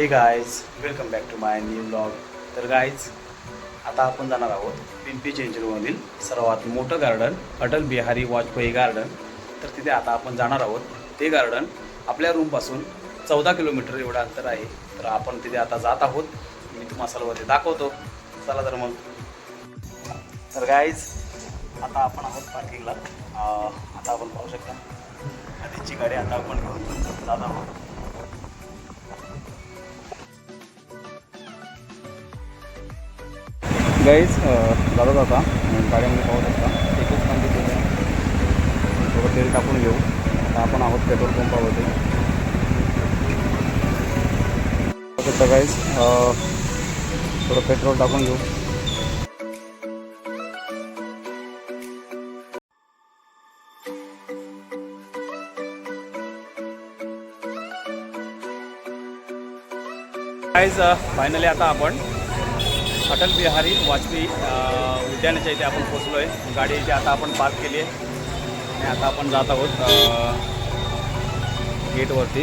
Hey guys welcome back to my new blog तर guys आता आपण जाणार आहोत पिंपरी चिंचवडमधील सर्वात मोठं गार्डन अटल बिहारी वाजपेयी गार्डन तर तिथे आता आपण जाणार आहोत. ते गार्डन आपल्या रूमपासून चौदा किलोमीटर एवढं अंतर आहे. तर आपण तिथे आता जात आहोत. मी तुम्हाला सर्व ते दाखवतो. चला तर मग. तर गाईज आता आपण आहोत पार्किंगला आता आपण पाहू शकता. आधीची गाडी आता आपण घेऊन जात आहोत. गाईज uh, जाता जाता गाड्यामध्ये पाहू शकता एकच काम आहे. थोडं तेल टाकून घेऊ. आता आपण आहोत पेट्रोल पंपावरती. पाहू गाईज uh, थोडं पेट्रोल टाकून घेऊ. गाईज फायनली uh, आता आपण अटल बिहारी वाजपेयी उद्यानाच्या इथे आपण पोचलो आहे गाडी इथे आता आपण पार्क केली आहे आणि आता आपण जात आहोत गेटवरती.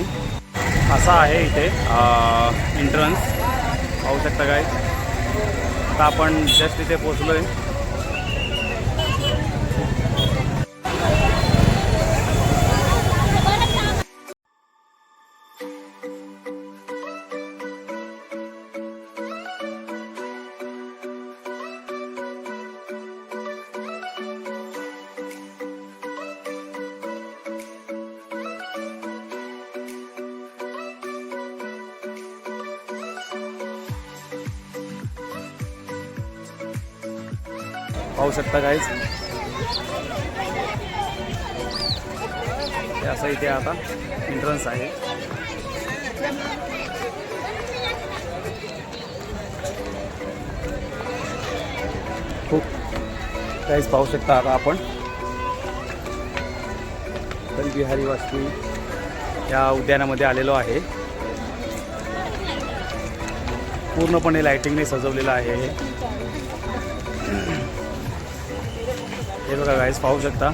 असा आहे इथे एंट्रन्स पाहू शकता काय आता आपण जस्ट इथे पोचलो आहे पाहू शकता काहीच असं इथे आता एंट्रन्स आहे. खूप काहीच पाहू शकता आता आपण. अटल बिहारी वास्तू या उद्यानामध्ये आलेलो आहे. पूर्णपणे लाइटिंगने सजवलेलं आहे हे बघा गाईस पाहू शकता.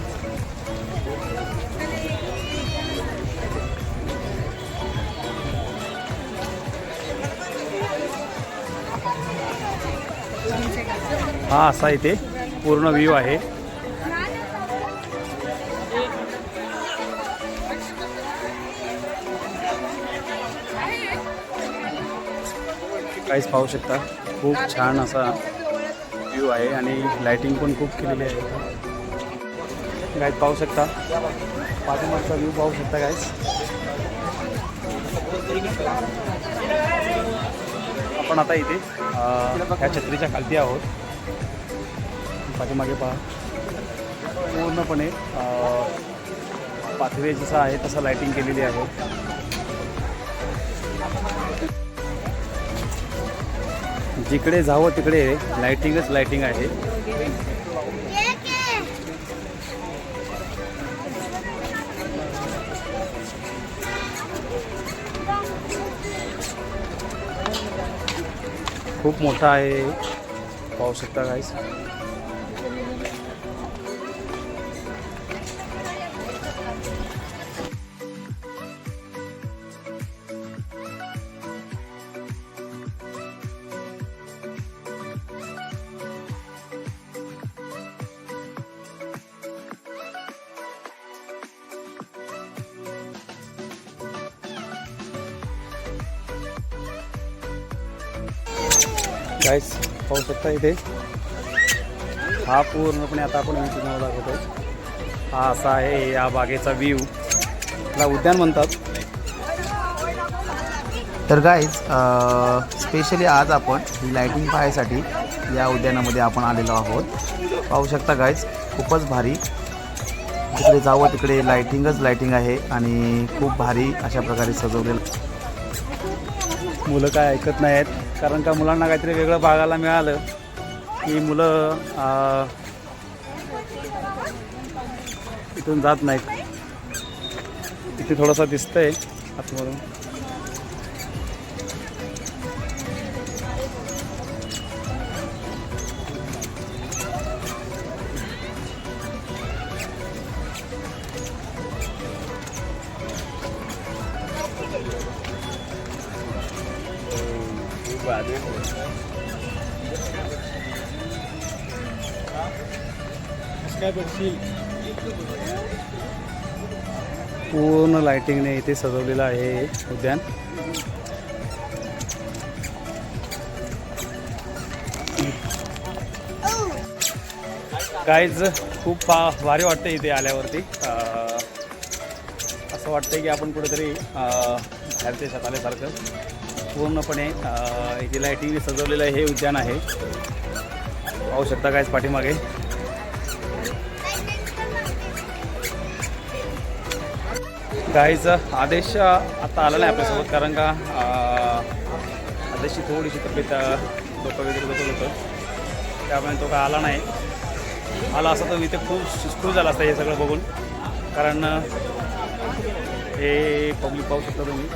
हा असा इथे पूर्ण व्ह्यू आहे. काहीच पाहू शकता. खूप छान असा व्ह्यू आहे आणि लायटिंग पण खूप केलेली आहे. गाईज पाहू शकता. पाठीमागचा व्ह्यू पाहू शकता गाईज आपण आता इथे ह्या छत्रीच्या खालती आहोत. पाठीमागे पहा. पूर्णपणे पाथवे जसं आहे तसं लायटिंग केलेली आहे. जिकडे जावं तिकडे लाइटिंगच लाइटिंग आहे. खूप मोठा आहे. पाहू शकता काहीच गाईस पाहू शकता इथे. हा पूर्णपणे आता आपण तुम्हाला दाखवतो हा असा आहे या बागेचा व्ह्यू त्याला उद्यान म्हणतात. तर गाईज स्पेशली आज आपण लाईटिंग पाहायसाठी या उद्यानामध्ये आपण आलेलो आहोत. पाहू शकता गाईज खूपच भारी. तिकडे जावं तिकडे लाईटिंगच लाईटिंग आहे आणि खूप भारी अशा प्रकारे सजवलेलं. मुलं काय ऐकत नाही आहेत कारण का मुलांना काहीतरी वेगळं बघायला मिळालं की मुलं इथून जात नाहीत. इथे थोडंसं दिसतंय आतमधून. पूर्ण लाइटिंगने इथे सजवलेलं आहे हे उद्यान. काहीच खूप फा भारी वाटतं इथे आल्यावरती. असं वाटतं की आपण कुठेतरी बाहेर देशात आल्यासारखं पूर्णपणे इथे लाईटिंगने सजवलेलं हे उद्यान आहे. पाहू शकता काहीच पाठीमागे. गाईच आदेश आता आला नाही आपल्यासोबत कारण का आदेशची थोडीशी तब्येत डोकं वगैरे दुखत होतं. त्यामुळे तो काय आला नाही. आला असता तर इथे खूप खुश झाला असता हे सगळं बघून. कारण हे पब्लिक पाहू शकता तुम्ही.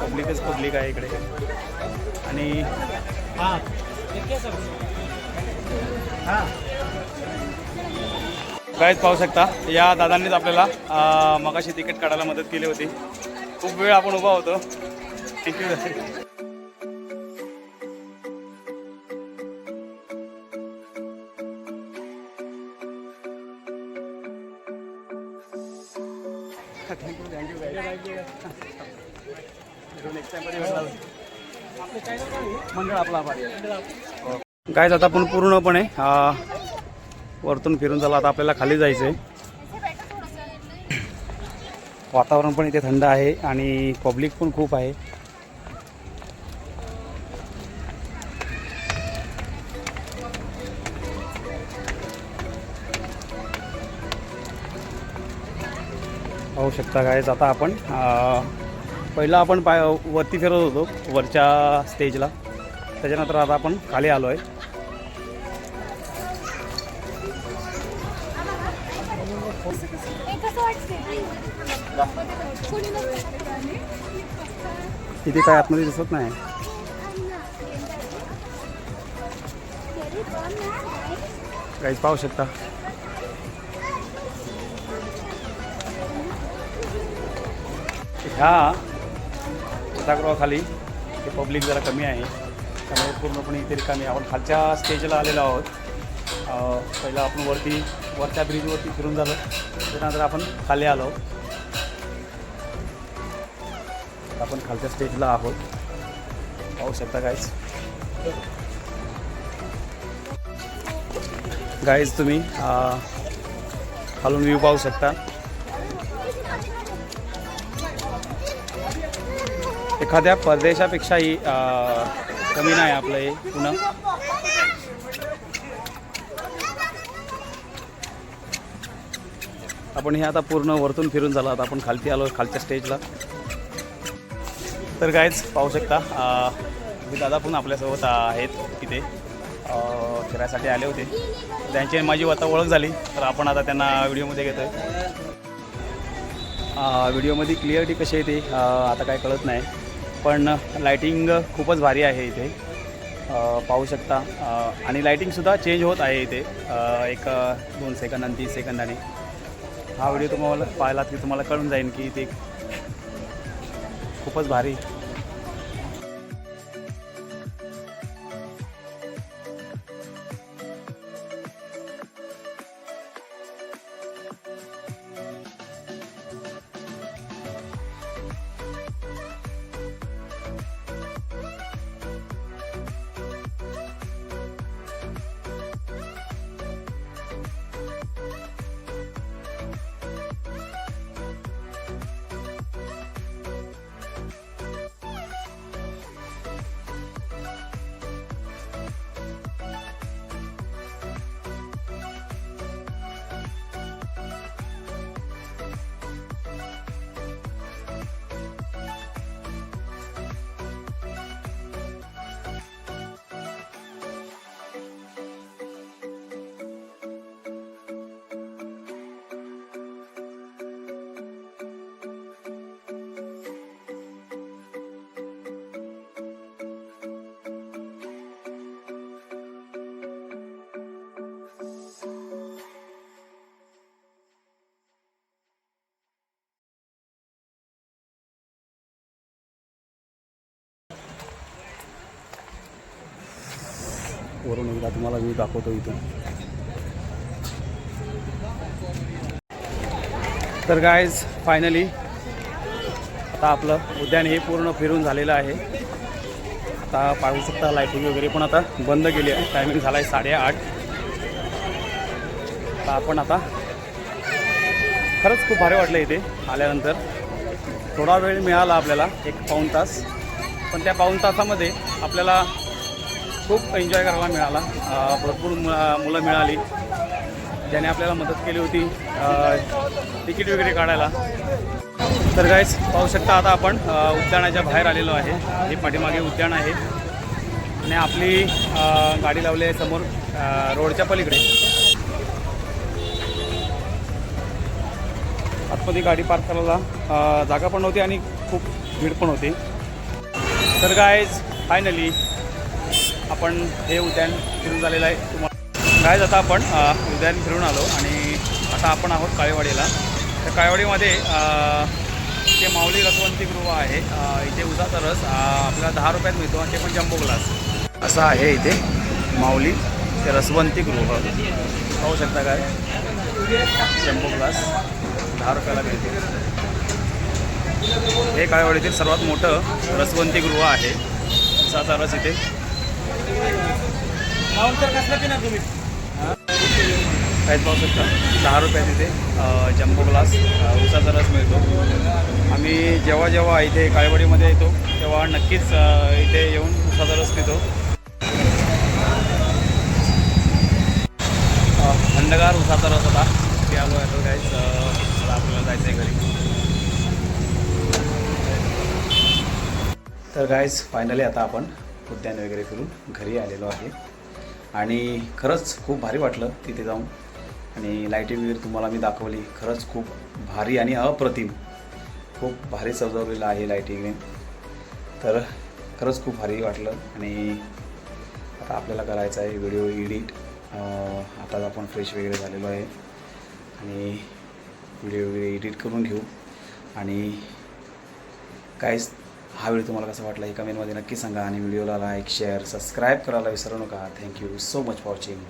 पब्लिकच पब्लिक आहे इकडे. आणि हां. काहीच पाहू शकता या दादांनीच आपल्याला मगाशी तिकीट काढायला मदत केली होती खूप वेळ आपण उभा होतो थँक्यू मंडळ आपला आभारी आता आपण पूर्णपणे वरतून फिरून झालं आता आपल्याला खाली जायचं आहे वातावरण पण इथे थंड आहे आणि पब्लिक पण खूप आहे. पाहू शकता कायच आता आपण पहिला पहिलं आपण पाय वरती फिरत होतो वरच्या स्टेजला त्याच्यानंतर आता आपण खाली आलो आहे इथे काय आतमध्ये दिसत नाही. काहीच पाहू शकता. ह्या चितागृहाखाली ते पब्लिक जरा कमी आहे. त्यामुळे पूर्णपणे इथे रिकामी आपण खालच्या स्टेजला आलेलो आहोत. पहिलं आपण वरती वरच्या ब्रिजवरती फिरून झालं. त्यानंतर आपण खाली आलो. आपण खालच्या स्टेजला आहोत. पाहू शकता गाईज गाईज तुम्ही खालून व्ह्यू पाहू शकता. एखाद्या परदेशापेक्षाही कमी नाही आपलं हे पुन्हा आपण हे आता पूर्ण वरतून फिरून झालं. आता आपण खालती आलो खालच्या स्टेजला. तर कायच पाहू शकता मी दादा पण आपल्यासोबत आहेत इथे. फिरायसाठी आले होते. त्यांची माझी आता ओळख झाली. तर आपण आता त्यांना व्हिडिओमध्ये घेतो आहे व्हिडिओमध्ये क्लिअरिटी कशी येते आता काय कळत नाही. पण लायटिंग खूपच भारी आहे इथे. पाहू शकता. आणि लायटिंगसुद्धा चेंज होत आहे इथे. एक दोन सेकंदांनी तीन सेकंदांनी हा व्हिडिओ तुम्हाला पाहिलात की तुम्हाला कळून जाईल की ते खूपच भारी. वरून एकदा तुम्हाला मी दाखवतो इथून. तर गायज फायनली आता आपलं उद्यान हे पूर्ण फिरून झालेलं आहे. आता पाहू शकता लायटिंग वगैरे पण आता बंद केली आहे. टायमिंग झाला आहे साडेआठ. तर आपण आता खरंच खूप भारी वाटलं इथे आल्यानंतर. थोडा वेळ मिळाला आपल्याला एक पाऊण तास. पण त्या पाऊण तासामध्ये आपल्याला खूप एन्जॉय करायला मिळाला. भरपूर मु- मुलं मिळाली. ज्याने आपल्याला मदत केली होती. तिकीट वगैरे काढायला. तर गाईज पाहू शकता आता आपण उद्यानाच्या बाहेर आलेलो आहे. हे पाठीमागे उद्यान आहे. आणि आपली गाडी लावली आहे समोर रोडच्या पलीकडे. आतमध्ये गाडी पार्क करायला जागा पण नव्हती आणि खूप भीड पण होती. तर गायज फायनली आपण हे उद्यान फिरून झालेलं आहे. तुम्हाला काय आता आपण उद्यान फिरून आलो आणि आता आपण आहोत काळेवाडीला. तर काळेवाडीमध्ये ते माऊली रसवंती गृह आहे. इथे उसाचा रस आपल्याला दहा रुपयात मिळतो आणि ते पण जम्बो ग्लास असा आहे इथे माऊली ते रसवंती गृह. पाहू शकता काय? जम्बो ग्लास दहा रुपयाला मिळते. हे काळेवाडीतील सर्वात मोठं रसवंती गृह आहे. उसाचा रस इथे. काहीच पाहू शकता दहा रुपयात इथे जम्बो ग्लास उसाचा रस मिळतो. आम्ही जेव्हा जेव्हा इथे काळेवाडीमध्ये येतो तेव्हा नक्कीच इथे येऊन उसाचा रस पितो. थंडगार उसाचा रस होता. ते आलो आहे तो काहीच आपल्याला जायचं आहे घरी. तर गायज फायनली आता आपण उद्यान वगैरे फिरून घरी आलेलो आहे. आणि खरंच खूप भारी वाटलं तिथे जाऊन. आणि लाईटिंग वगैरे तुम्हाला मी दाखवली खरंच खूप भारी आणि अप्रतिम. खूप भारी सजवलेलं आहे लाईटिंगने तर खरंच खूप भारी वाटलं आणि आता आपल्याला करायचं आहे व्हिडिओ एडिट आताच आपण फ्रेश वगैरे झालेलो आहे. आणि व्हिडिओ वगैरे एडिट करून घेऊ. आणि काहीच हा व्हिडिओ तुम्हाला कसा वाटला हे कमेंटमध्ये नक्की सांगा आणि व्हिडिओला लाईक शेअर सबस्क्राईब करायला विसरू नका. Thank you so much for watching